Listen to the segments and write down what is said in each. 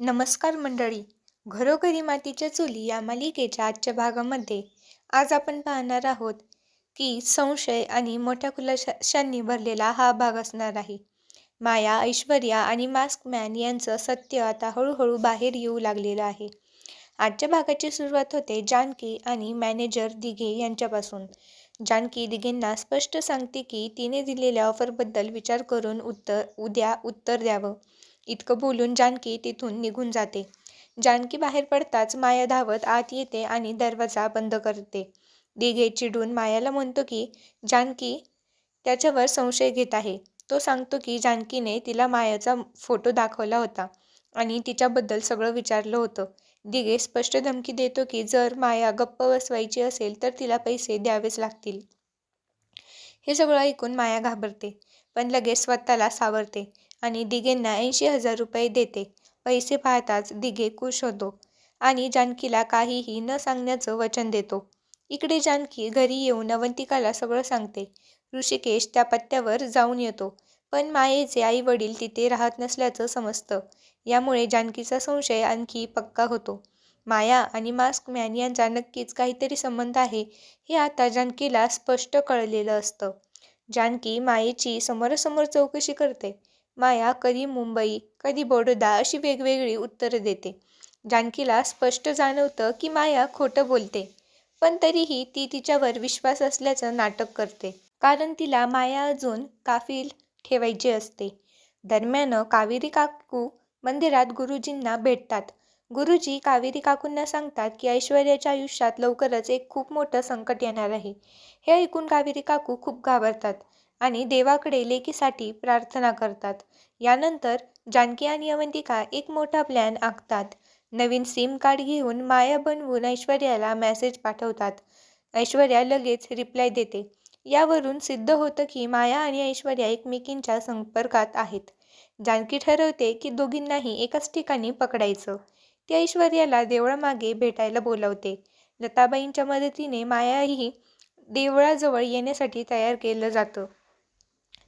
नमस्कार मंडळी. घरोघरी मातीच्या चुली या मालिकेच्या आजच्या भागामध्ये आज आपण पाहणार आहोत की संशय आणि मोठ्या खुलाशांनी भरलेला हा भाग असणार आहे. माया ऐश्वर्या आणि मास्क मॅन यांचं सत्य आता हळूहळू बाहेर येऊ लागलेलं आहे. आजच्या भागाची सुरुवात होते जानकी आणि मॅनेजर दिघे यांच्यापासून. जानकी दिघेंना स्पष्ट सांगते की तिने दिलेल्या ऑफरबद्दल विचार करून उत्तर उद्या उत्तर द्यावं. इतकं बोलून जानकी तिथून निघून जाते. जानकी बाहेर पडताच माया धावत आत येते आणि दरवाजा बंद करते. दिघे चिडून मायाला म्हणतो की जानकी त्याच्यावर संशय घेत आहे. तो सांगतो की जानकीने तिला मायाचा फोटो दाखवला होता आणि तिच्याबद्दल सगळं विचारलं होतं. दिघे स्पष्ट धमकी देतो की जर माया गप्प बसवायची असेल तर तिला पैसे द्यावेच लागतील. हे सगळं ऐकून माया घाबरते. पण लगेच स्वतःला सावरते आणि दिघेंना ऐंशी हजार रुपये देते. पैसे पाहताच दिघे खुश होतो आणि जानकीला काहीही न सांगण्याचं वचन देतो. इकडे जानकी घरी येऊन अवंतिकाला सगळं सांगते. ऋषिकेश त्या पत्त्यावर जाऊन येतो पण मायेचे आई वडील तिथे राहत नसल्याचं समजतं. यामुळे जानकीचा संशय आणखी पक्का होतो. माया आणि मास्क मॅन यांचा नक्कीच काहीतरी संबंध आहे हे आता जानकीला स्पष्ट कळलेलं असतं. जानकी मायेची समोरासमोर चौकशी करते. माया कधी मुंबई कधी बडोदा अशी वेगवेगळी उत्तरं देते. जानकीला स्पष्ट जाणवतं की माया खोटं बोलते पण तरीही ती तिच्यावर विश्वास असल्याचं नाटक करते. कारण तिला माया अजून काफील ठेवायची असते. दरम्यान कावेरी काकू मंदिरात गुरुजींना भेटतात. गुरुजी कावेरी काकूंना सांगतात की ऐश्वर्याच्या आयुष्यात लवकरच एक खूप मोठं संकट येणार आहे. हे ऐकून कावेरी काकू खूप घाबरतात आणि देवाकडे लेकीसाठी प्रार्थना करतात. यानंतर जानकी आणि अवंतिका एक मोठा प्लॅन आखतात. नवीन सिम कार्ड घेऊन माया बनवून ऐश्वर्याला मेसेज पाठवतात. ऐश्वर्या लगेच रिप्लाय देते. यावरून सिद्ध होतं की माया आणि ऐश्वर्या एकमेकींच्या संपर्कात आहेत. जानकी ठरवते की दोघींनाही एकाच ठिकाणी पकडायचं. ती ऐश्वर्याला देवळामागे भेटायला बोलावते. लताबाईंच्या मदतीने मायाही देवळाजवळ येण्यासाठी तयार केलं जातं.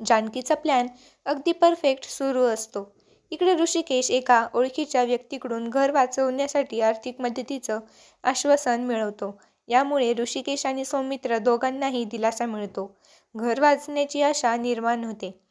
जानकीचा प्लॅन अगदी परफेक्ट सुरू असतो. इकडे ऋषिकेश एका ओळखीच्या व्यक्तीकडून घर वाचवण्यासाठी आर्थिक मदतीचं आश्वासन मिळवतो. यामुळे ऋषिकेश आणि सौमित्र दोघांनाही दिलासा मिळतो. घर वाचण्याची आशा निर्माण होते.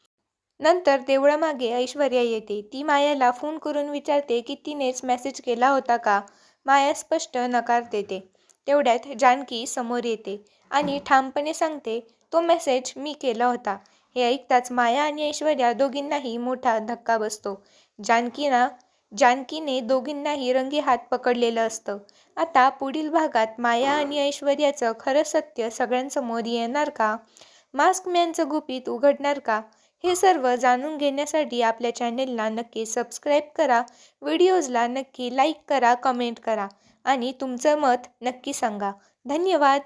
नंतर देवळामागे ऐश्वर्या येते. ती मायाला फोन करून विचारते की तिनेच मेसेज केला होता का? माया स्पष्ट नकार देते. तेवढ्यात जानकी समोर येते आणि ठामपणे सांगते तो मेसेज मी केला होता. हे ऐकताच माया आणि ऐश्वर्या दोघींनाही मोठा धक्का बसतो. जानकीना जानकीने दोघींनाही रंगी हात पकडलेलं असतं. आता पुढील भागात माया आणि ऐश्वर्याचं खरं सत्य सगळ्यांसमोर येणार का? मास्क मॅनचं गुपित उघडणार का? हे सर्व जाणून घेण्यासाठी आपल्या चॅनेलला नक्की सबस्क्राईब करा व्हिडिओजला नक्की लाईक करा कमेंट करा आणि तुमचं मत नक्की सांगा. धन्यवाद!